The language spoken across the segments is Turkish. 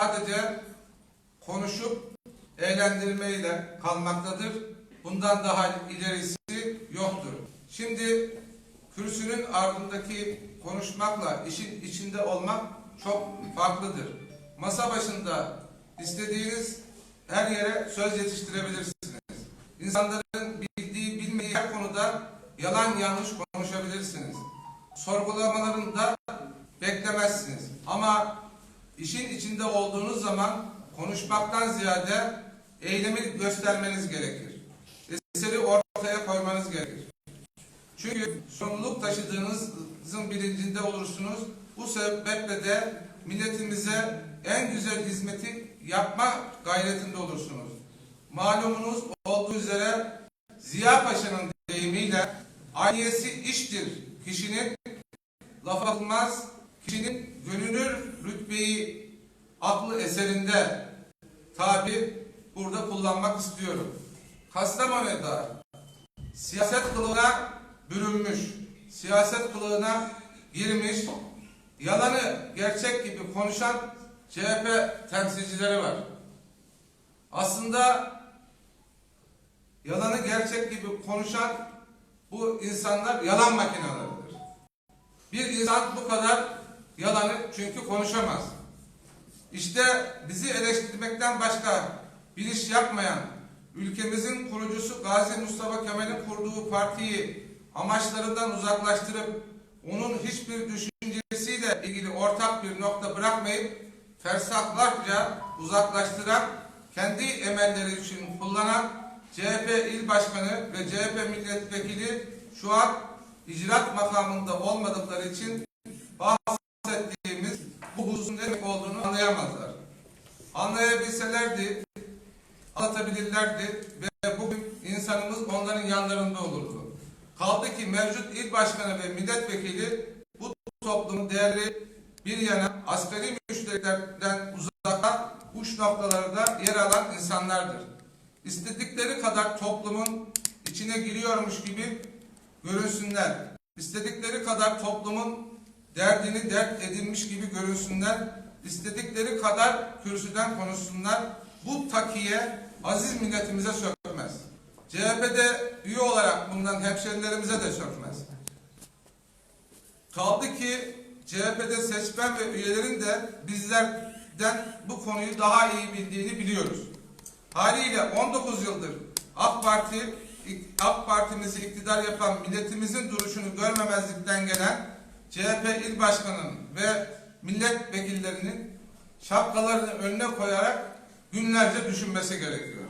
sadece konuşup eğlendirmeyle kalmaktadır. Bundan daha ilerisi yoktur. Şimdi kürsünün ardındaki konuşmakla işin içinde olmak çok farklıdır. Masa başında istediğiniz her yere söz yetiştirebilirsiniz. İnsanların bildiği bilmediği her konuda yalan yanlış konuşabilirsiniz. Sorgulamalarında beklemezsiniz. Ama işin içinde olduğunuz zaman konuşmaktan ziyade eylemi göstermeniz gerekir. Eseri ortaya koymanız gerekir. Çünkü sorumluluk taşıdığınızın bilincinde olursunuz. Bu sebeple de milletimize en güzel hizmeti yapma gayretinde olursunuz. Malumunuz olduğu üzere Ziya Paşa'nın deyimiyle ayniyesi iştir. Kişinin laf atılmaz, kişinin gönülür rütbeyi aklı eserinde tabi burada kullanmak istiyorum. Kastamonu'da siyaset kılığına bürünmüş, siyaset kılığına girmiş, yalanı gerçek gibi konuşan CHP temsilcileri var. Aslında yalanı gerçek gibi konuşan bu insanlar yalan makineleridir. Bir insan bu kadar yalanı çünkü konuşamaz. İşte bizi eleştirmekten başka bir iş yapmayan, ülkemizin kurucusu Gazi Mustafa Kemal'in kurduğu partiyi amaçlarından uzaklaştırıp onun hiçbir düşüncesiyle ilgili ortak bir nokta bırakmayıp fersahlarca uzaklaştıran, kendi emelleri için kullanan CHP il başkanı ve CHP milletvekili şu an icraat makamında olmadıkları için bahsettiğimiz bu hususun ne olduğunu anlayamazlar. Anlayabilselerdi, anlatabilirlerdi ve bugün insanımız onların yanlarında olurdu. Kaldı ki mevcut il başkanı ve milletvekili bu toplumun değerli bir yana asgari müşterilerden uzakta uç noktalarda yer alan insanlardır. İstedikleri kadar toplumun içine giriyormuş gibi görünsünler. İstedikleri kadar toplumun derdini dert edinmiş gibi görünsünler. İstedikleri kadar kürsüden konuşsunlar. Bu takiye aziz milletimize sökmez. CHP'de üye olarak bundan hemşerilerimize de sökmez. Kaldı ki CHP'de seçmen ve üyelerin de bizlerden bu konuyu daha iyi bildiğini biliyoruz. Haliyle 19 yıldır AK Parti AK Partimizi iktidar yapan milletimizin duruşunu görmemezlikten gelen CHP il başkanının ve milletvekillerinin şapkalarını önüne koyarak günlerce düşünmesi gerekiyor.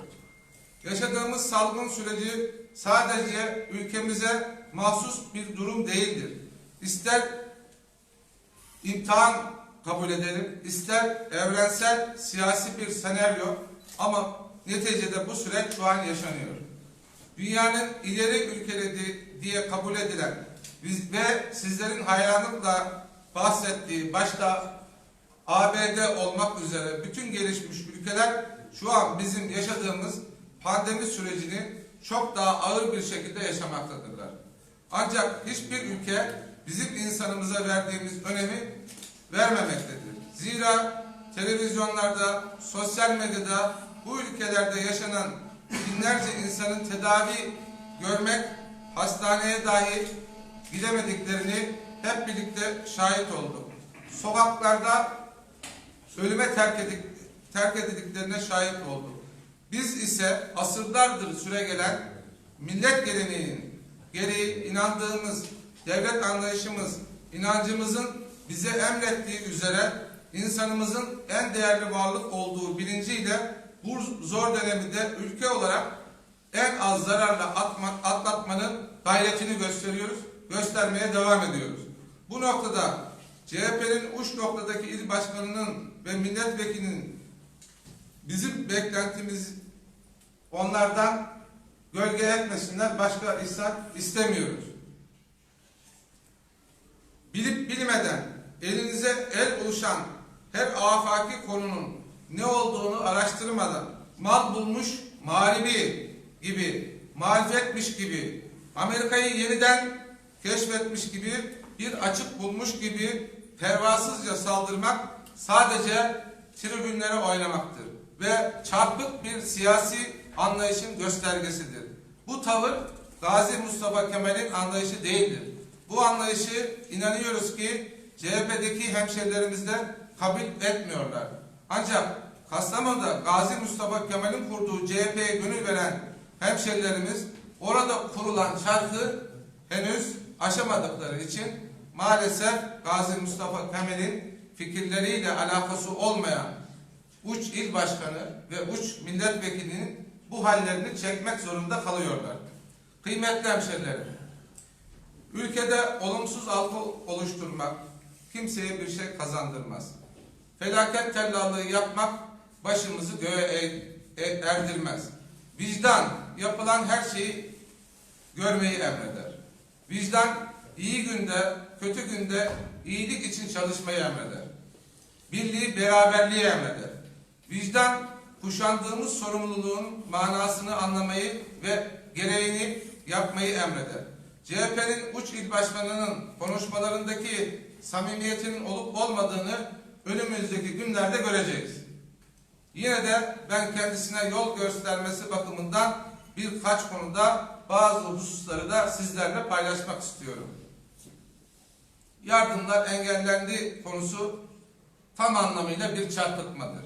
Yaşadığımız salgın süreci sadece ülkemize mahsus bir durum değildir. İster imtihan kabul edelim, ister evrensel siyasi bir senaryo ama neticede bu süreç şu an yaşanıyor. Dünyanın ileri ülkeleri diye kabul edilen biz ve sizlerin hayranlıkla bahsettiği başta ABD olmak üzere bütün gelişmiş ülkeler şu an bizim yaşadığımız pandemi sürecini çok daha ağır bir şekilde yaşamaktadırlar. Ancak hiçbir ülke bizim insanımıza verdiğimiz önemi vermemektedir. Zira televizyonlarda, sosyal medyada bu ülkelerde yaşanan binlerce insanın tedavi görmek, hastaneye dahi gidemediklerini hep birlikte şahit olduk. Sokaklarda ölüme terk, edik, terk edildiklerine şahit olduk. Biz ise asırlardır süre gelen millet geleneğinin gereği inandığımız devlet anlayışımız, inancımızın bize emrettiği üzere insanımızın en değerli varlık olduğu bilinciyle bu zor döneminde ülke olarak en az zararla atma, atlatmanın gayretini gösteriyoruz, göstermeye devam ediyoruz. Bu noktada CHP'nin uç noktadaki il başkanının ve milletvekilinin bizim beklentimiz onlardan gölge etmesinler, başka ihsan istemiyoruz. Bilip bilmeden elinize el oluşan her afaki konunun ne olduğunu araştırmadan mal bulmuş mağribi gibi, marifetmiş gibi, Amerika'yı yeniden keşfetmiş gibi, bir açık bulmuş gibi pervasızca saldırmak sadece tribünlere oynamaktır ve çarpık bir siyasi anlayışın göstergesidir. Bu tavır Gazi Mustafa Kemal'in anlayışı değildir. Bu anlayışı inanıyoruz ki CHP'deki hemşerilerimiz de kabul etmiyorlar. Ancak Kastamonu'da Gazi Mustafa Kemal'in kurduğu CHP'ye gönül veren hemşerilerimiz orada kurulan çarkı henüz aşamadıkları için maalesef Gazi Mustafa Kemal'in fikirleriyle alakası olmayan uç il başkanı ve uç milletvekilinin bu hallerini çekmek zorunda kalıyorlar. Kıymetli hemşerilerim, ülkede olumsuz algı oluşturmak kimseye bir şey kazandırmaz. Felaket tellallığı yapmak başımızı göğe e- e- erdirmez. Vicdan yapılan her şeyi görmeyi emreder. Vicdan iyi günde, kötü günde iyilik için çalışmayı emreder. Birliği, beraberliği emreder. Vicdan kuşandığımız sorumluluğun manasını anlamayı ve gereğini yapmayı emreder. CHP'nin uç il başkanının konuşmalarındaki samimiyetinin olup olmadığını önümüzdeki günlerde göreceğiz. Yine de ben kendisine yol göstermesi bakımından birkaç konuda bazı hususları da sizlerle paylaşmak istiyorum. Yardımlar engellendi konusu tam anlamıyla bir çarpıtmadır.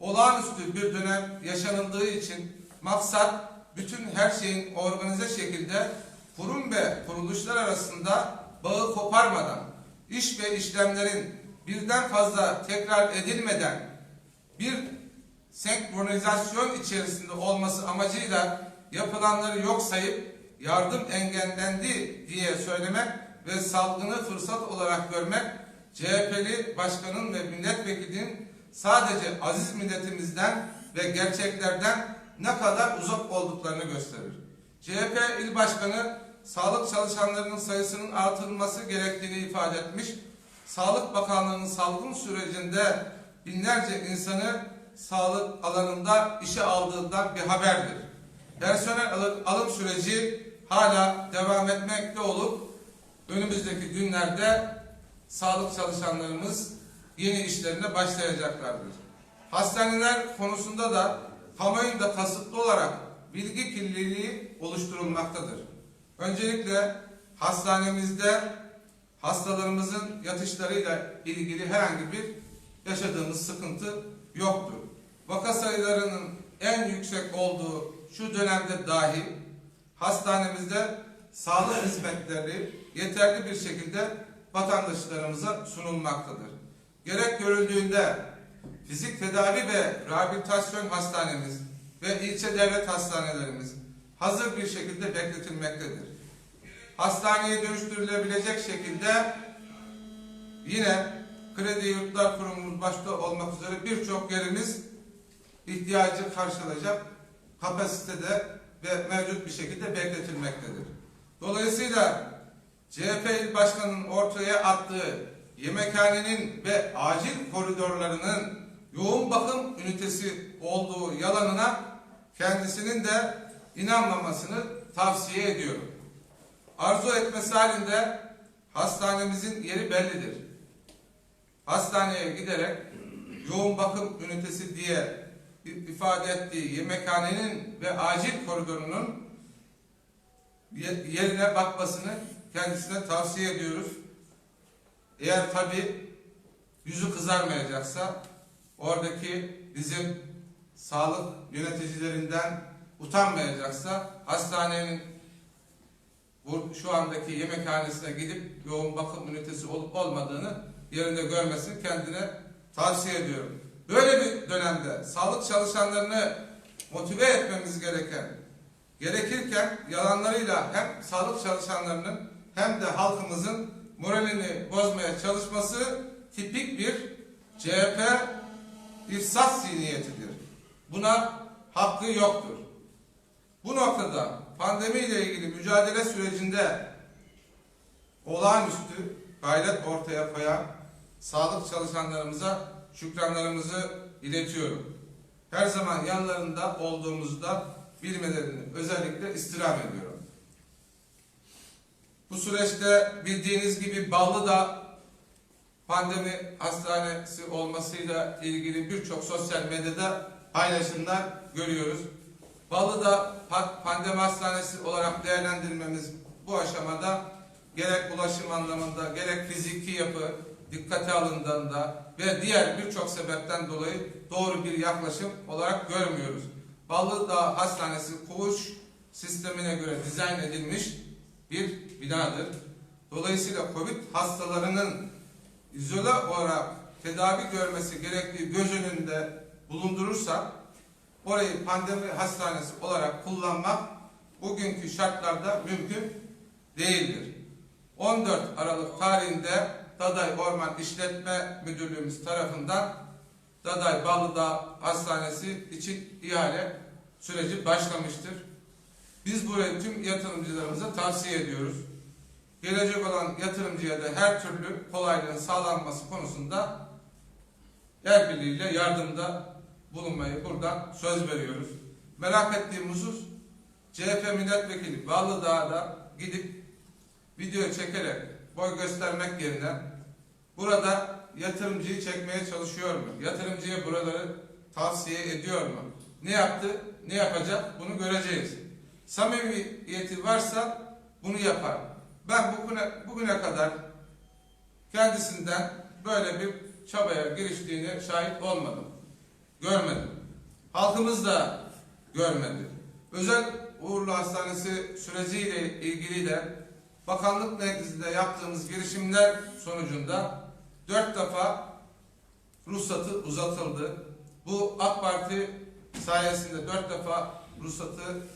Olağanüstü bir dönem yaşanıldığı için maksat bütün her şeyin organize şekilde kurum ve kuruluşlar arasında bağı koparmadan, iş ve işlemlerin birden fazla tekrar edilmeden bir senkronizasyon içerisinde olması amacıyla yapılanları yok sayıp yardım engellendi diye söylemek ve salgını fırsat olarak görmek CHP'li başkanın ve milletvekilinin sadece aziz milletimizden ve gerçeklerden ne kadar uzak olduklarını gösterir. CHP il başkanı sağlık çalışanlarının sayısının artırılması gerektiğini ifade etmiş. Sağlık Bakanlığı'nın salgın sürecinde binlerce insanı sağlık alanında işe aldığından bir haberdir. Personel alım, alım süreci hala devam etmekte olup önümüzdeki günlerde sağlık çalışanlarımız yeni işlerine başlayacaklardır. Hastaneler konusunda da kamuoyunda kasıtlı olarak bilgi kirliliği oluşturulmaktadır. Öncelikle hastanemizde hastalarımızın yatışlarıyla ilgili herhangi bir yaşadığımız sıkıntı yoktur. Vaka sayılarının en yüksek olduğu şu dönemde dahi hastanemizde sağlık hizmetleri yeterli bir şekilde vatandaşlarımıza sunulmaktadır. Gerek görüldüğünde fizik tedavi ve rehabilitasyon hastanemiz ve ilçe devlet hastanelerimiz hazır bir şekilde bekletilmektedir. Hastaneye dönüştürülebilecek şekilde yine Kredi Yurtlar Kurumumuz başta olmak üzere birçok yerimiz ihtiyacı karşılayacak kapasitede ve mevcut bir şekilde bekletilmektedir. Dolayısıyla CHP il başkanının ortaya attığı yemekhanenin ve acil koridorlarının yoğun bakım ünitesi olduğu yalanına kendisinin de inanmamasını tavsiye ediyorum. Arzu etmesi halinde hastanemizin yeri bellidir. Hastaneye giderek yoğun bakım ünitesi diye ifade ettiği yemekhanenin ve acil koridorunun yerine bakmasını kendisine tavsiye ediyoruz. Eğer tabi yüzü kızarmayacaksa oradaki bizim sağlık yöneticilerinden utanmayacaksa hastanenin şu andaki yemekhanesine gidip yoğun bakım ünitesi olup olmadığını yerinde görmesini kendine tavsiye ediyorum. Böyle bir dönemde sağlık çalışanlarını motive etmemiz gereken, gerekirken yalanlarıyla hem sağlık çalışanlarının hem de halkımızın moralini bozmaya çalışması tipik bir CHP ifsat zihniyetidir. Buna hakkı yoktur. Bu noktada pandemiyle ilgili mücadele sürecinde olağanüstü gayret ortaya koyan sağlık çalışanlarımıza şükranlarımızı iletiyorum. Her zaman yanlarında olduğumuzda bilmelerini özellikle istirham ediyorum. Bu süreçte bildiğiniz gibi Ballı'da pandemi hastanesi olmasıyla ilgili birçok sosyal medyada paylaşımlar görüyoruz. Balı'da pa- pandemi hastanesi olarak değerlendirmemiz bu aşamada gerek ulaşım anlamında gerek fiziki yapı dikkate alındığında ve diğer birçok sebepten dolayı doğru bir yaklaşım olarak görmüyoruz. Balıdağ Hastanesi koğuş sistemine göre dizayn edilmiş bir binadır. Dolayısıyla COVID hastalarının izole olarak tedavi görmesi gerektiği göz önünde bulundurursak orayı pandemi hastanesi olarak kullanmak bugünkü şartlarda mümkün değildir. 14 Aralık tarihinde Daday Orman İşletme Müdürlüğümüz tarafından Daday Ballıdağ Hastanesi için ihale süreci başlamıştır. Biz burayı tüm yatırımcılarımıza tavsiye ediyoruz. Gelecek olan yatırımcıya da her türlü kolaylığın sağlanması konusunda el birliğiyle yardımda bulunmayı buradan söz veriyoruz. Merak ettiğim husus CHP milletvekili Ballıdağ'da gidip video çekerek boy göstermek yerine burada yatırımcıyı çekmeye çalışıyor mu? Yatırımcıya buraları tavsiye ediyor mu? Ne yaptı, ne yapacak bunu göreceğiz. Samimiyeti varsa bunu yapar. Ben bugüne, bugüne kadar kendisinden böyle bir çabaya giriştiğine şahit olmadım. Görmedim. Halkımız da görmedi. Özel Uğurlu Hastanesi süreciyle ilgili de bakanlık nezdinde yaptığımız girişimler sonucunda dört defa ruhsatı uzatıldı. Bu AK Parti sayesinde dört defa ruhsatı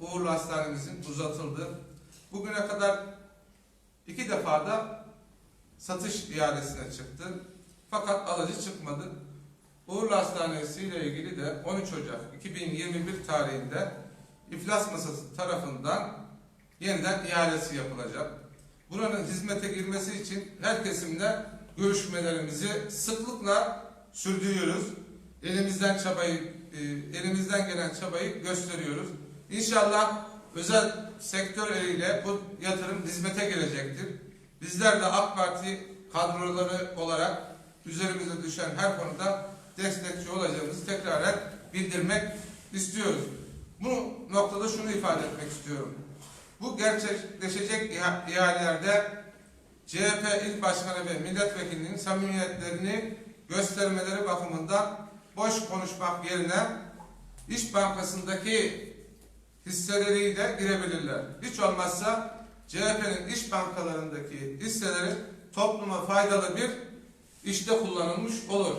Uğurlu Hastanemizin uzatıldı. Bugüne kadar iki defa da satış ihalesine çıktı. Fakat alıcı çıkmadı. Uğurlu Hastanesi ile ilgili de 13 Ocak 2021 tarihinde iflas masası tarafından yeniden ihalesi yapılacak. Buranın hizmete girmesi için her kesimle görüşmelerimizi sıklıkla sürdürüyoruz. Elimizden çabayı, e, elimizden gelen çabayı gösteriyoruz. İnşallah özel sektör eliyle bu yatırım hizmete gelecektir. Bizler de AK Parti kadroları olarak üzerimize düşen her konuda destekçi olacağımızı tekrar bildirmek istiyoruz. Bu noktada şunu ifade etmek istiyorum. Bu gerçekleşecek iha- ihalelerde CHP İl Başkanı ve milletvekilinin samimiyetlerini göstermeleri bakımından boş konuşmak yerine İş Bankası'ndaki hisseleriyle girebilirler. Hiç olmazsa CHP'nin iş bankalarındaki hisseleri topluma faydalı bir işte kullanılmış olur.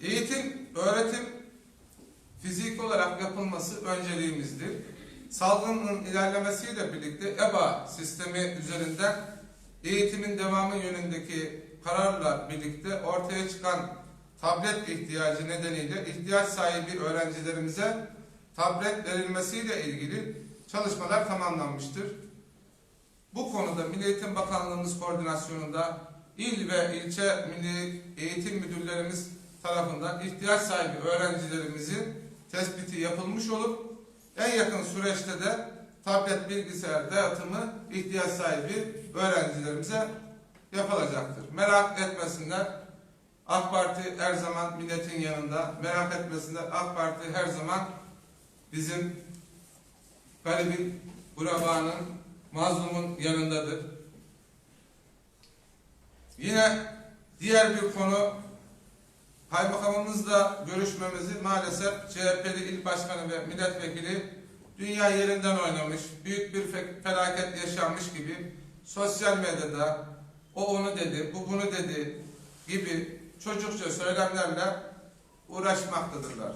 Eğitim, öğretim fizik olarak yapılması önceliğimizdir. Salgının ilerlemesiyle birlikte EBA sistemi üzerinden eğitimin devamı yönündeki kararla birlikte ortaya çıkan tablet ihtiyacı nedeniyle ihtiyaç sahibi öğrencilerimize tablet verilmesiyle ilgili çalışmalar tamamlanmıştır. Bu konuda Milli Eğitim Bakanlığımız koordinasyonunda il ve ilçe milli eğitim müdürlerimiz tarafından ihtiyaç sahibi öğrencilerimizin tespiti yapılmış olup en yakın süreçte de tablet bilgisayar dağıtımı ihtiyaç sahibi öğrencilerimize yapılacaktır. Merak etmesinler. AK Parti her zaman milletin yanında. Merak etmesinler. AK Parti her zaman bizim garibin, burabanın, mazlumun yanındadır. Yine diğer bir konu kaymakamımızla görüşmemizi maalesef CHP'li il başkanı ve milletvekili dünya yerinden oynamış, büyük bir fe- felaket yaşanmış gibi sosyal medyada o onu dedi, bu bunu dedi gibi çocukça söylemlerle uğraşmaktadırlar.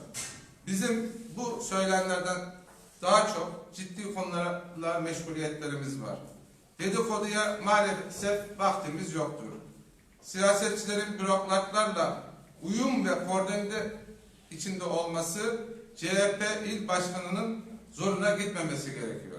Bizim bu söylemlerden daha çok ciddi konularla meşguliyetlerimiz var. Dedikoduya maalesef vaktimiz yoktur. Siyasetçilerin bürokratlarla uyum ve koordine içinde olması CHP il başkanının zoruna gitmemesi gerekiyor.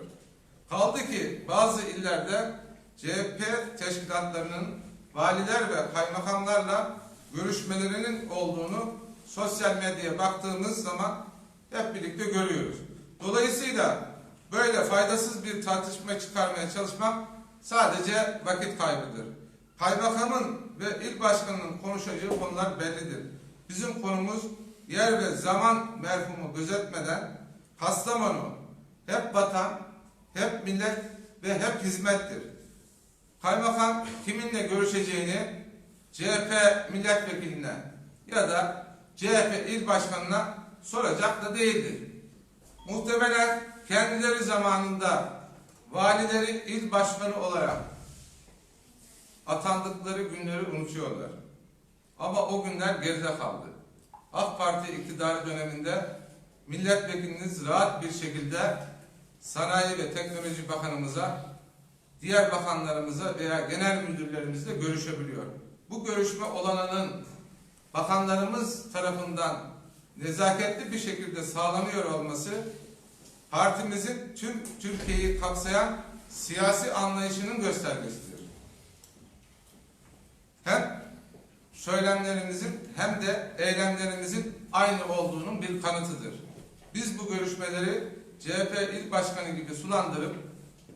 Kaldı ki bazı illerde CHP teşkilatlarının valiler ve kaymakamlarla görüşmelerinin olduğunu sosyal medyaya baktığımız zaman hep birlikte görüyoruz. Dolayısıyla böyle faydasız bir tartışma çıkarmaya çalışmak sadece vakit kaybıdır. Kaymakamın ve il başkanının konuşacağı konular bellidir. Bizim konumuz yer ve zaman merhumu gözetmeden Kastamonu hep vatan, hep millet ve hep hizmettir. Kaymakam kiminle görüşeceğini CHP milletvekiline ya da CHP il başkanına soracak da değildir. Muhtemelen kendileri zamanında valileri il başkanı olarak atandıkları günleri unutuyorlar. Ama o günler geride kaldı. AK Parti iktidarı döneminde milletvekiliniz rahat bir şekilde Sanayi ve Teknoloji Bakanımıza, diğer bakanlarımıza veya genel müdürlerimizle görüşebiliyor. Bu görüşme olanının bakanlarımız tarafından nezaketli bir şekilde sağlanıyor olması partimizin tüm Türkiye'yi kapsayan siyasi anlayışının göstergesidir. Hem söylemlerimizin hem de eylemlerimizin aynı olduğunun bir kanıtıdır. Biz bu görüşmeleri CHP il başkanı gibi sulandırıp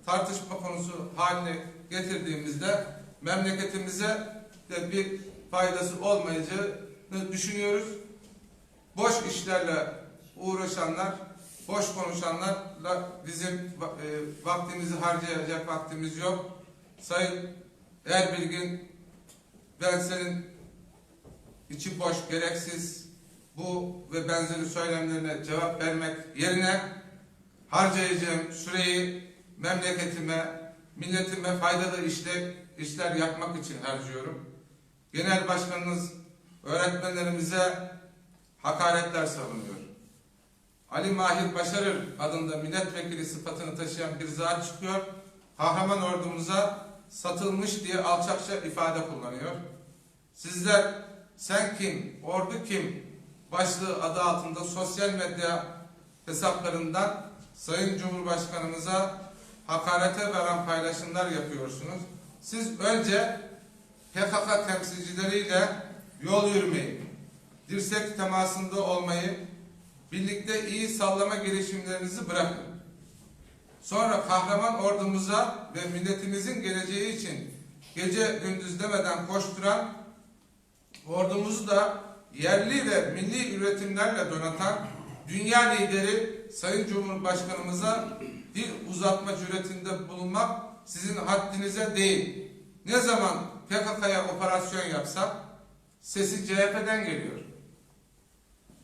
tartışma konusu haline getirdiğimizde memleketimize de bir faydası olmayacağını düşünüyoruz. Boş işlerle uğraşanlar, boş konuşanlarla bizim e, vaktimizi harcayacak vaktimiz yok. Sayın Erbilgin ben senin içi boş, gereksiz bu ve benzeri söylemlerine cevap vermek yerine harcayacağım süreyi memleketime, milletime faydalı işler, işler yapmak için harcıyorum. Genel başkanınız öğretmenlerimize hakaretler savunuyor. Ali Mahir Başarır adında milletvekili sıfatını taşıyan bir zat çıkıyor. Kahraman ordumuza satılmış diye alçakça ifade kullanıyor. Sizler sen kim, ordu kim başlığı adı altında sosyal medya hesaplarından Sayın Cumhurbaşkanımıza hakarete veren paylaşımlar yapıyorsunuz. Siz önce PKK temsilcileriyle yol yürümeyi, dirsek temasında olmayı, birlikte iyi sallama girişimlerinizi bırakın. Sonra kahraman ordumuza ve milletimizin geleceği için gece gündüz demeden koşturan ordumuzu da yerli ve milli üretimlerle donatan dünya lideri Sayın Cumhurbaşkanımıza dil uzatma cüretinde bulunmak sizin haddinize değil. Ne zaman PKK'ya operasyon yapsak sesi CHP'den geliyor.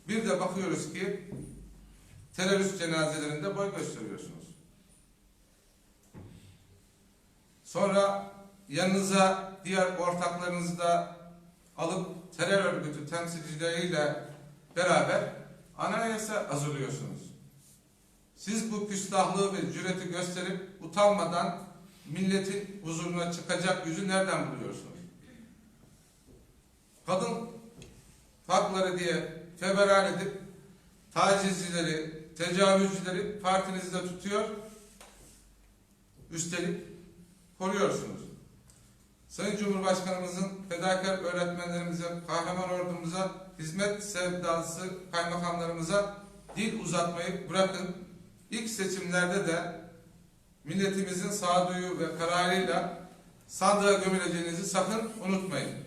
Bir de bakıyoruz ki terörist cenazelerinde boy gösteriyorsunuz. Sonra yanınıza diğer ortaklarınızı da alıp terör örgütü temsilcileriyle beraber anayasa hazırlıyorsunuz. Siz bu küstahlığı ve cüreti gösterip utanmadan milletin huzuruna çıkacak yüzü nereden buluyorsunuz? Kadın hakları diye feveran edip tacizcileri, tecavüzcüleri partinizde tutuyor. Üstelik koruyorsunuz. Sayın Cumhurbaşkanımızın fedakar öğretmenlerimize, kahraman ordumuza, hizmet sevdası kaymakamlarımıza dil uzatmayı bırakın. İlk seçimlerde de milletimizin sağduyu ve kararıyla sandığa gömüleceğinizi sakın unutmayın.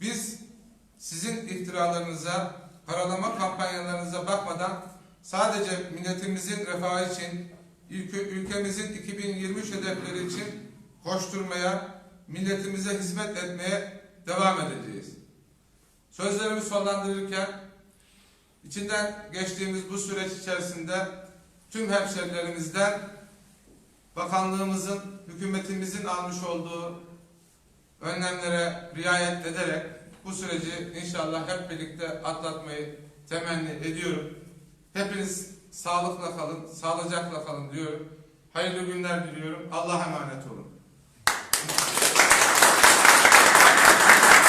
Biz sizin iftiralarınıza, karalama kampanyalarınıza bakmadan sadece milletimizin refahı için, ülkemizin 2023 hedefleri için koşturmaya, milletimize hizmet etmeye devam edeceğiz. Sözlerimi sonlandırırken içinden geçtiğimiz bu süreç içerisinde tüm hemşerilerimizden bakanlığımızın, hükümetimizin almış olduğu önlemlere riayet ederek bu süreci inşallah hep birlikte atlatmayı temenni ediyorum. Hepiniz sağlıkla kalın, sağlıcakla kalın diyorum. Hayırlı günler diliyorum. Allah'a emanet olun.